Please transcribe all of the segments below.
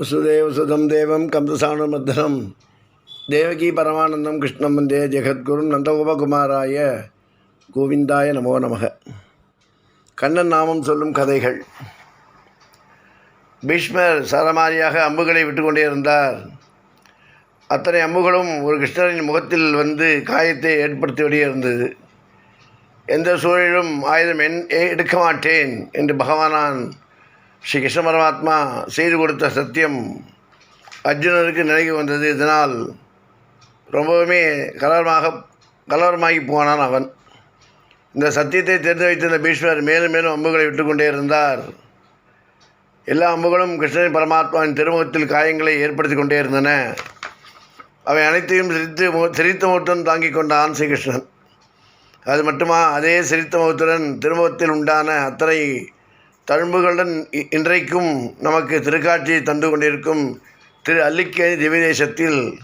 வசுதேவ சுதம் தேவம் கம்சசானுமர்தனம் தேவகி பரமானந்தம் கிருஷ்ணம் வந்தே ஜெகத்குரும் நந்தகோபகுமாராய கோவிந்தாய நமோ நமக கண்ணன் நாமம் சொல்லும் கதைகள். பீஷ்மர் சரமாரியாக அம்புகளை விட்டுக்கொண்டே இருந்தார். அத்தனை அம்புகளும் ஒரு கிருஷ்ணரின் முகத்தில் வந்து காயத்தை ஏற்படுத்தியபடியே இருந்தது. எந்த சூழலிலும் ஆயுதம் என் எடுக்க மாட்டேன் என்று பகவானான் ஸ்ரீ கிருஷ்ண பரமாத்மா செய்து கொடுத்த சத்தியம் அர்ஜுனனுக்கு நினைவு வந்தது. இதனால் ரொம்பவுமே கலவரமாக கலவரமாகி போனான் அவன். இந்த சத்தியத்தை தெரிந்து வைத்திருந்த பீஷ்மர் மேலும் மேலும் அம்புகளை விட்டுக்கொண்டே இருந்தார். எல்லா அம்புகளும் கிருஷ்ணன் பரமாத்மாவின் திருமுகத்தில் காயங்களை ஏற்படுத்தி கொண்டே இருந்தன. அவை அனைத்தையும் சிரித்து மு- சிரித்த முகத்துடன் தாங்கிக் கொண்டான் ஸ்ரீகிருஷ்ணன். அது மட்டுமா அதே சிரித்த முகத்துடன் திருமுகத்தில் உண்டான அத்தனை தழும்புகளுடன் இ- இன்றைக்கும் நமக்கு திருக்காட்சியை தந்து கொண்டிருக்கும் திரு அல்லிக்கேணி திவ்யதேசத்தில்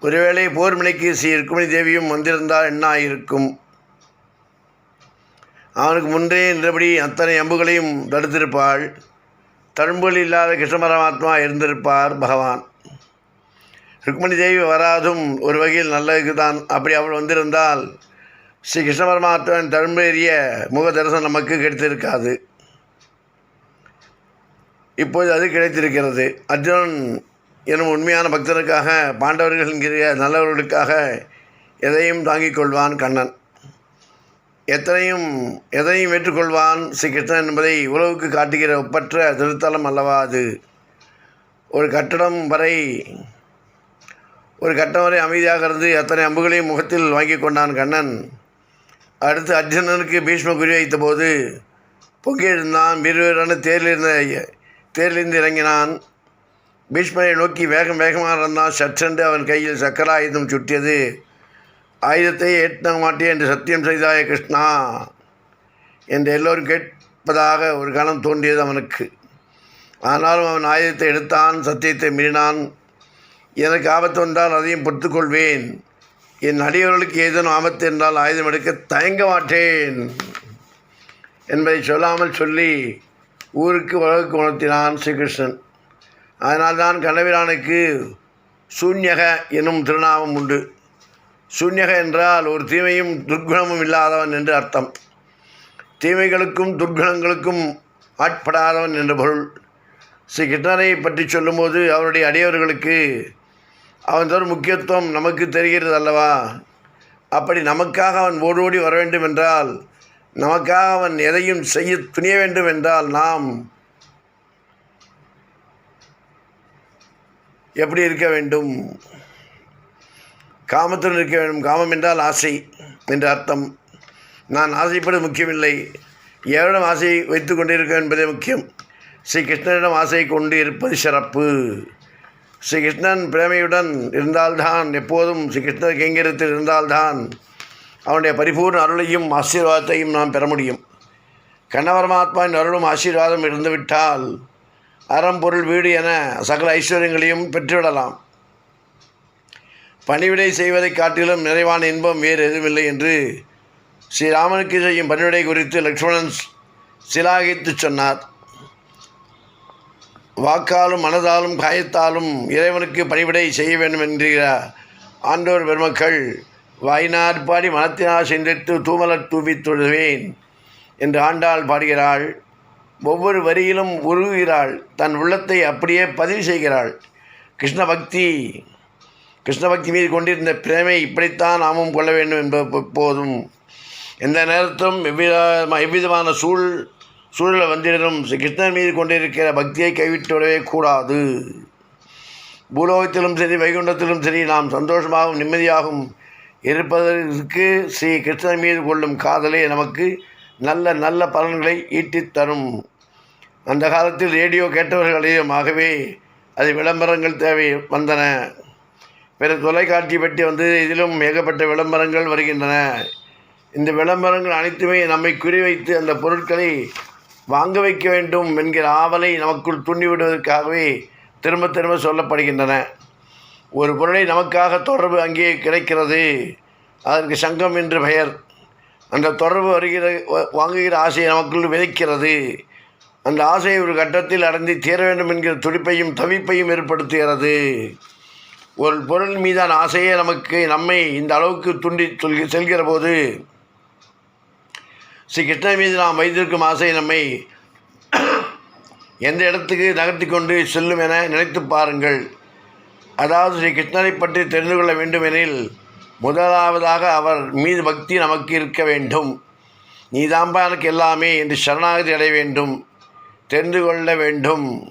ஒருவேளை போர்மனைக்கு ஸ்ரீ ருக்மிணி தேவியும் வந்திருந்தால் என்ன ஆயிருக்கும் அவனுக்கு முன்றே நின்றபடி அத்தனை அம்புகளையும் தடுத்திருப்பாள். தழும்புகள் இல்லாத கிருஷ்ணபரமாத்மா இருந்திருப்பார் பகவான். ருக்மணி தேவி வராதும் ஒரு வகையில் நல்லதுக்கு தான் அப்படி அவள் வந்திருந்தால் ஸ்ரீ கிருஷ்ண பரமாத்மாவின் தழும்பேறிய முக தரிசனம் நமக்கு கிடைத்திருக்காது. இப்போது அது கிடைத்திருக்கிறது. அர்ஜுனன் எனும் உண்மையான பக்தனுக்காக பாண்டவர்கள் என்கிற நல்லவர்களுக்காக எதையும் தாங்கிக் கொள்வான் கண்ணன். எத்தனையும் எதையும் ஏற்றுக்கொள்வான் ஸ்ரீகிருஷ்ணன் என்பதை உலகுக்கு காட்டுகிற ஒப்பற்ற திருத்தலம் அல்லவா அது? ஒரு கட்டடம் வரை ஒரு கட்டம் வரை அமைதியாக இருந்து அத்தனை அம்புகளையும் முகத்தில் வாங்கி கொண்டான் கண்ணன். அடுத்து அர்ஜுனனுக்கு பீஷ்ம குறி வைத்தபோது பொங்கி எழுந்தான் வீரவீரான தேரில் இருந்த தேரிலிருந்து இறங்கினான். பீஷ்மரை நோக்கி வேகம் வேகமாக இருந்தான் சற்றென்று அவன் கையில் சக்கர ஆயுதம் சுட்டியது. ஆயுதத்தை ஏற்ற மாட்டேன் என்று சத்தியம் செய்தாய கிருஷ்ணா என்று எல்லோரும் கேட்பதாக ஒரு கணம் தோன்றியது அவனுக்கு. ஆனாலும் அவன் ஆயுதத்தை எடுத்தான் சத்தியத்தை மீறினான். எனக்கு ஆபத்து வந்தால் அதையும் பொறுத்துக்கொள்வேன். என் அடியவர்களுக்கு ஏதேனும் ஆபத்து என்றால் ஆயுதம் எடுக்க தயங்க மாட்டேன் என்பதை சொல்லாமல் சொல்லி ஊருக்கு உலகுக்கு உணர்த்தினான் ஸ்ரீகிருஷ்ணன். அதனால்தான் கண்ணபிரானுக்கு சூன்யக எனும் திருநாமம் உண்டு. சூன்யக என்றால் ஒரு தீமையும் துர்க்குணமும் இல்லாதவன் என்று அர்த்தம். தீமைகளுக்கும் துர்க்குணங்களுக்கும் ஆட்படாதவன் என்ற பொருள். ஸ்ரீ கிருஷ்ணரை பற்றி சொல்லும்போது அவருடைய அடியவர்களுக்கு அவன் தரும் முக்கியத்துவம் நமக்கு தெரிகிறது அல்லவா அப்படி நமக்காக அவன் ஓடோடி வர வேண்டும் என்றால் நமக்காக அவன் எதையும் செய்ய துணிய வேண்டும் என்றால் நாம் எப்படி இருக்க வேண்டும்? காமத்துடன் இருக்க வேண்டும். காமம் என்றால் ஆசை என்று அர்த்தம். நான் ஆசைப்படுவது முக்கியமில்லை. எவரிடம் ஆசை வைத்து கொண்டிருக்க என்பதே முக்கியம். ஸ்ரீ கிருஷ்ணனிடம் ஆசை கொண்டு இருப்பது சிறப்பு. ஸ்ரீ கிருஷ்ணன் பிரேமையுடன் இருந்தால்தான் எப்போதும் ஸ்ரீ கிருஷ்ணர் கைங்கரத்தில் இருந்தால்தான் அவனுடைய பரிபூர்ண அருளையும் ஆசீர்வாதத்தையும் நாம் பெற முடியும். கண்ணபரமாத்மாவின் அருளும் ஆசீர்வாதம் இருந்துவிட்டால் அறம் பொருள் வீடு என சகல ஐஸ்வர்யங்களையும் பெற்றுவிடலாம். பணிவிடை செய்வதைக் காட்டிலும் நிறைவான இன்பம் வேறு எதுவுமில்லை என்று ஸ்ரீராமனுக்கு செய்யும் பணிவிடை குறித்து லக்ஷ்மணன் சிலாகித்து சொன்னார். வாக்காலும் மனதாலும் காயத்தாலும் இறைவனுக்கு பணிவிடை செய்ய வேண்டும் என்கிற ஆண்டோர் பெருமக்கள் வாயினார் பாடி மனத்தினால் சென்றிட்டு தூமலர் தூவி தொழுவேன் என்று ஆண்டாள் பாடுகிறாள். ஒவ்வொரு வரியிலும் உருகுகிறாள். தன் உள்ளத்தை அப்படியே பதிவு செய்கிறாள். கிருஷ்ண பக்தி கிருஷ்ண பக்தி மீது கொண்டிருந்த பிரேமை இப்படித்தான் நாமும் கொள்ள வேண்டும் என்பது போதும். எந்த நேரத்திலும் எவ்வித எவ்விதமான சூழ் சூழலை வந்திடும் ஸ்ரீ கிருஷ்ணன் மீது கொண்டிருக்கிற பக்தியை கைவிட்டு விடவே கூடாது. பூலோகத்திலும் சரி வைகுண்டத்திலும் சரி நாம் சந்தோஷமாகவும் நிம்மதியாகவும் இருப்பதற்கு ஸ்ரீ கிருஷ்ணன் மீது கொள்ளும் காதலே நமக்கு நல்ல நல்ல பலன்களை ஈட்டித் தரும். அந்த காலத்தில் ரேடியோ கேட்டவர்களையும் ஆகவே அது விளம்பரங்கள் தேவை வந்தன. பிற தொலைக்காட்சி பற்றி வந்து இதிலும் ஏகப்பட்ட விளம்பரங்கள் வருகின்றன. இந்த விளம்பரங்கள் அனைத்துமே நம்மை குறிவைத்து அந்த பொருட்களை வாங்க வைக்க வேண்டும் என்கிற ஆவலை நமக்குள் தூண்டிவிடுவதற்காகவே திரும்ப திரும்ப சொல்லப்படுகின்றன. ஒரு பொருளை நமக்காக தொடர்பு அங்கே கிடைக்கிறது. அதற்கு சங்கம் என்று பெயர். அந்த தொடர்பு வருகிற வ- வாங்குகிற ஆசையை நமக்குள் விதைக்கிறது. அந்த ஆசையை ஒரு கட்டத்தில் அடைந்து தீர வேண்டும் என்கிற துடிப்பையும் தவிப்பையும் ஏற்படுத்துகிறது. ஒரு பொருள் மீதான ஆசையே நமக்கு நம்மை இந்த அளவுக்கு துண்டி சொல் செல்கிற போது ஸ்ரீ கிருஷ்ணன் மீது நாம் வைத்திருக்கும் ஆசை நம்மை எந்த இடத்துக்கு நகர்த்தி கொண்டு செல்லும் என நினைத்து பாருங்கள். அதாவது ஸ்ரீ கிருஷ்ணரை பற்றி தெரிந்து கொள்ள வேண்டுமெனில் முதலாவதாக அவர் மீது பக்தி நமக்கு இருக்க வேண்டும். நீதாம்பா எனக்கு எல்லாமே என்று சரணாகதி அடைய வேண்டும் தெரிந்து கொள்ள வேண்டும்.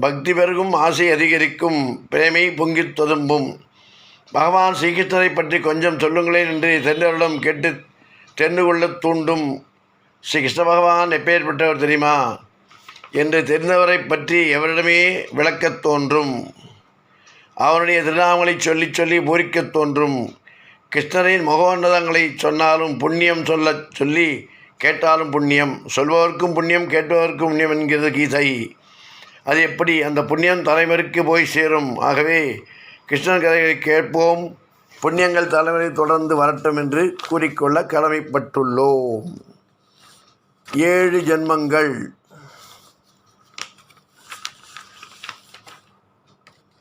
பக்தி பெருகும் ஆசை அதிகரிக்கும் பிரேமை பொங்கித் தொதும்பும். பகவான் ஸ்ரீகிருஷ்ணரை பற்றி கொஞ்சம் சொல்லுங்களேன் என்று தெரிந்தவரிடம் கேட்டு தெரிந்து கொள்ளத் தூண்டும். ஸ்ரீ கிருஷ்ண பகவான் எப்பேற்பட்டவர் தெரியுமா? என்று தெரிந்தவரை பற்றி எவரிடமே விளக்கத் தோன்றும். அவருடைய திருநாமங்களை சொல்லி சொல்லி பூரிக்கத் தோன்றும். கிருஷ்ணரின் முகோன்னதங்களை சொன்னாலும் புண்ணியம் சொல்லச் சொல்லி கேட்டாலும் புண்ணியம். சொல்பவர்க்கும் புண்ணியம் கேட்பவர்க்கும் புண்ணியம் என்கிறது கீதை. அது எப்படி? அந்த புண்ணியம் தலைமுறைக்கு போய் சேரும். ஆகவே கிருஷ்ணன் கதைகளை கேட்போம். புண்ணியங்கள் தலைமுறை தொடர்ந்து வரட்டும் என்று கூறிக்கொள்ள கடமைப்பட்டுள்ளோம். ஏழு ஜென்மங்கள்.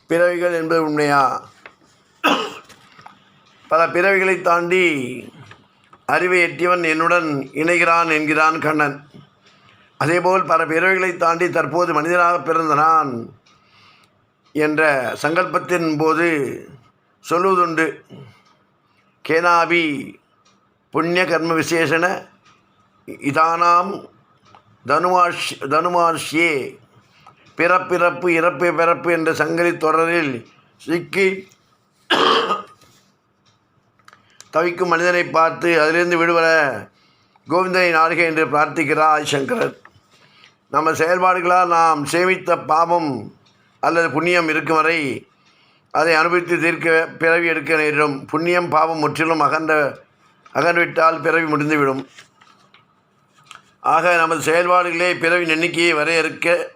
பிறவிகள் என்பது உண்மையா? பல பிறவிகளை தாண்டி அறிவை எட்டியவன் என்னுடன் இணைகிறான் என்கிறான் கண்ணன். அதேபோல் பல பிறவிகளை தாண்டி தற்போது மனிதனாக பிறந்த நான் என்ற சங்கல்பத்தின் போது சொல்லுவதுண்டு. கேனாபி புண்ணிய கர்ம விசேஷன இதானாம் தனுமாஷ் தனுமார்ஷியே பிறப்பிறப்பு இறப்பு பிறப்பு என்ற சங்கரி தொடரில் சிக்கி தவிக்கும் மனிதனை பார்த்து அதிலிருந்து விடுபட கோவிந்தனை நாடுக என்று பிரார்த்திக்கிறார் ஆதிசங்கரர். நம்ம செயல்பாடுகளால் நாம் சேமித்த பாவம் அல்லது புண்ணியம் இருக்கும் வரை அதை அனுபவித்து தீர்க்க பிறவி எடுக்க நேரிடும். புண்ணியம் பாவம் முற்றிலும் அகன்ற அகன்றுவிட்டால் பிறவி முடிந்துவிடும். ஆக நமது செயல்பாடுகளே பிறவின் எண்ணிக்கையை வரையறுக்க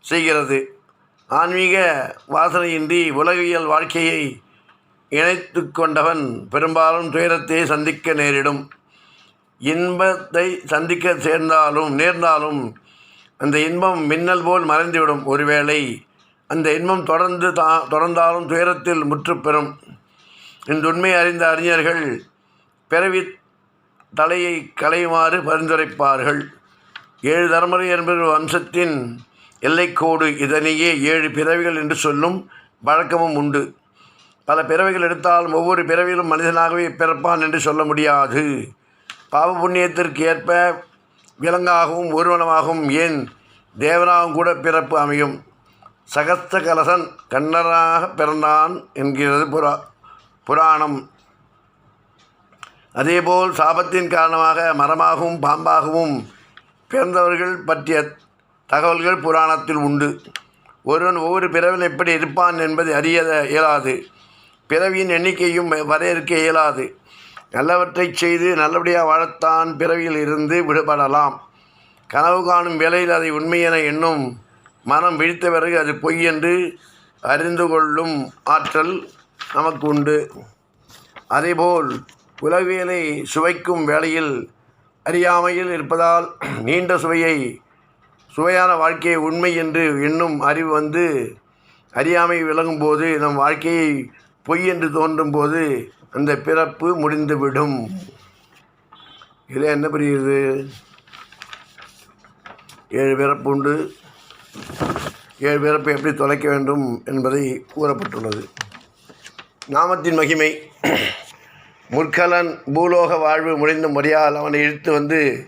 செய்கிறது. ஆன்மீக வாசனையின்றி உலகியல் வாழ்க்கையை இணைத்து கொண்டவன் பெரும்பாலும் துயரத்தை சந்திக்க நேரிடும். இன்பத்தை சந்திக்க சேர்ந்தாலும் நேர்ந்தாலும் அந்த இன்பம் மின்னல் போல் மறைந்துவிடும். ஒருவேளை அந்த இன்பம் தொடர்ந்து தா தொடர்ந்தாலும் துயரத்தில் முற்றுப்பெறும். இந்த உண்மை அறிந்த அறிஞர்கள் பிறவி தலையை களையுமாறு பரிந்துரைப்பார்கள். ஏழு தர்மரை என்பது வம்சத்தின் எல்லைக்கோடு இதனையே ஏழு பிறவிகள் என்று சொல்லும் வழக்கமும் உண்டு. பல பிறவிகள் எடுத்தாலும் ஒவ்வொரு பிறவியிலும் மனிதனாகவே பிறப்பான் என்று சொல்ல முடியாது. பாவ புண்ணியத்திற்கு ஏற்ப விலங்காகவும் ஒருவனமாகவும் ஏன் தேவனாகவும் கூட பிறப்பு அமையும். சகஸ்த கலசன் கண்ணராக பிறந்தான் என்கிறது புரா புராணம். அதேபோல் சாபத்தின் காரணமாக மரமாகவும் பாம்பாகவும் பிறந்தவர்கள் பற்றிய தகவல்கள் புராணத்தில் உண்டு. ஒருவன் ஒவ்வொரு பிறவிலும் எப்படி இருப்பான் என்பதை அறிய இயலாது. பிறவியின் எண்ணிக்கையும் வரையறுக்க இயலாது. நல்லவற்றை செய்து நல்லபடியாக வாழத்தான் பிறவியில் இருந்து விடுபடலாம். கனவு காணும் வேலையில் அதை உண்மை என எண்ணும் மனம் விழித்த பிறகு அது பொய் என்று அறிந்து கொள்ளும் ஆற்றல் நமக்கு உண்டு. அதேபோல் உலகியலை சுவைக்கும் வேளையில் அறியாமையில் இருப்பதால் நீண்ட சுவையை சுவையான வாழ்க்கையை உண்மை என்று எண்ணும் அறிவு வந்து அறியாமை விளங்கும் போது நம் வாழ்க்கையை பொய் என்று தோன்றும் போது அந்த பிறப்பு முடிந்துவிடும். இதில் என்ன புரியுது? ஏழு பிறப்பு உண்டு. ஏழு பிறப்பை எப்படி தொலைக்க வேண்டும் என்பதை கூறப்பட்டுள்ளது. நாமத்தின் மகிமை. முற்கலன் பூலோக வாழ்வு முடிந்த முறையால் அவனை இழுத்து வந்து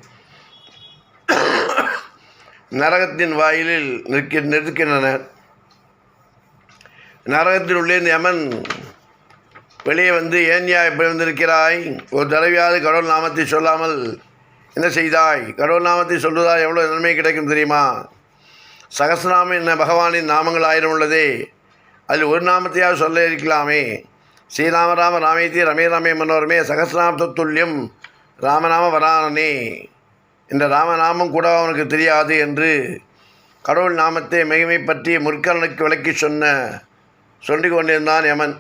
நரகத்தின் வாயிலில் நிற்க நிற்கின்றனர் நரகத்தில் உள்ளே யமன் வெளியே வந்து ஏன்யா இப்படி வந்திருக்கிறாய்? ஒரு தடவையாவது கடவுள் நாமத்தை சொல்லாமல் என்ன செய்தாய்? கடவுள் நாமத்தை சொல்வதால் எவ்வளோ நன்மை கிடைக்கும் தெரியுமா? சகசநாமம் என்ன? பகவானின் நாமங்கள் ஆயிரம் உள்ளதே. அதில் ஒரு நாமத்தையாவது சொல்ல இருக்கலாமே ஸ்ரீராம ராம ராமேத்தி ரமே ரமே மனோரமே சகசிரநாம ராமநாம வரானே இந்த ராமநாமம் கூட அவனுக்கு தெரியாது என்று கடவுள் நாமத்தை மிகமை பற்றி முற்கலனுக்கு விளக்கி சொன்ன சொல்லி கொண்டிருந்தான் யமன்.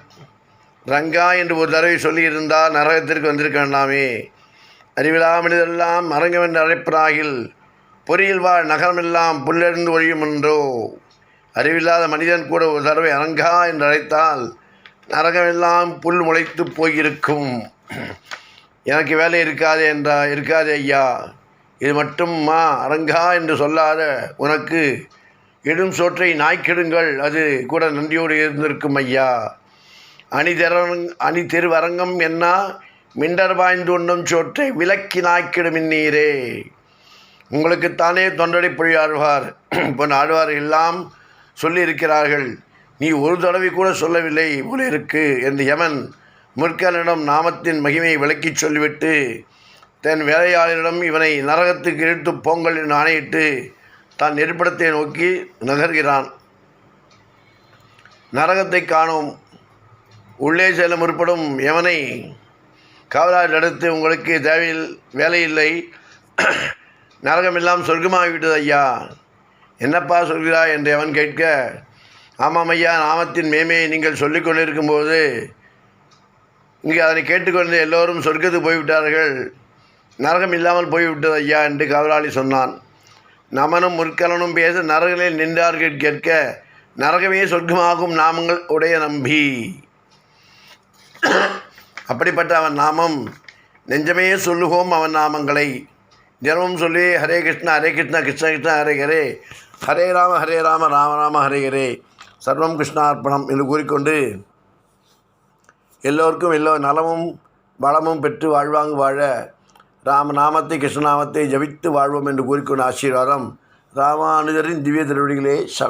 ரங்கா என்று ஒரு தடவை சொல்லியிருந்தால் நரகத்திற்கு வந்திருக்க வேண்டாமே. அறிவிலா மனிதரெல்லாம் அரங்கம் என்று அழைப்பதாகில் பொறியில் வாழ் நகரமெல்லாம் புல்லெறிந்து ஒழியும் என்றோ. அறிவில்லாத மனிதன் கூட ஒரு தடவை அரங்கா என்று அழைத்தால் நரகமெல்லாம் புல் முளைத்து போயிருக்கும். எனக்கு வேலை இருக்காதே என்றா இருக்காதே ஐயா. இது மட்டும்மா அரங்கா என்று சொல்லாத உனக்கு இடும் சோற்றை நாய்க்கிடுங்கள். அது கூட நன்றியோடு இருந்திருக்கும் ஐயா. அணிதரங் அணி திருவரங்கம் என்ன? மிண்டர் பாய்ந்து உண்ணும் சோற்றை விலக்கி நாய்க்கிடும் இந்நீரே. உங்களுக்குத்தானே தொண்டடை பொழி ஆழ்வார். பொன் ஆழ்வார் எல்லாம் சொல்லியிருக்கிறார்கள். நீ ஒரு தடவை கூட சொல்லவில்லை போல இருக்கு என்று யமன் முற்கனிடம் நாமத்தின் மகிமையை விளக்கிச் சொல்லிவிட்டு தன் வேலையாளரிடம் இவனை நரகத்துக்கு இழுத்து போங்கள் என்று ஆணையிட்டு தான் நெருப்பிடத்தை நோக்கி நகர்கிறான். நரகத்தை காணும் உள்ளே செல்ல முற்படும் எவனை காவலாளர் அடுத்து உங்களுக்கு தேவையில் வேலையில்லை? நரகமெல்லாம் சொர்க்கமாகிவிட்டது ஐயா. என்னப்பா சொல்கிறாய் என்று அவன் கேட்க ஆமாம் ஐயா நாமத்தின் மேமையை நீங்கள் சொல்லிக் கொண்டிருக்கும்போது இங்கே அதனை கேட்டுக்கொண்டு எல்லோரும் சொர்க்கத்துக்கு போய்விட்டார்கள். நரகம் இல்லாமல் போய்விட்டது ஐயா என்று கவலாளி சொன்னான். நமனும் முற்கலனும் பேச நரகளில் நின்றார்கள் கேட்க நரகமே சொர்க்கமாகும் நாமங்கள் உடைய நம்பி. அப்படிப்பட்ட அவன் நாமம் நெஞ்சமே சொல்லுவோம் அவன் நாமங்களை. தினமும் சொல்லி ஹரே கிருஷ்ணா ஹரே கிருஷ்ணா கிருஷ்ண கிருஷ்ணா ஹரே ஹரே. ஹரே ராம ஹரே ராம ராம ராம ஹரே ஹரே. சர்வம் கிருஷ்ணார்ப்பணம் என்று கூறிக்கொண்டு எல்லோருக்கும் எல்லோ நலமும் வளமும் பெற்று வாழ்வாங்கு வாழ ராம நாமத்தை கிருஷ்ணநாமத்தை ஜபித்து வாழ்வோம் என்று கூறிக்கொண்ட ஆசீர்வாதம் ராமானுஜரின் திவ்ய திருவடிகளே சரணம்.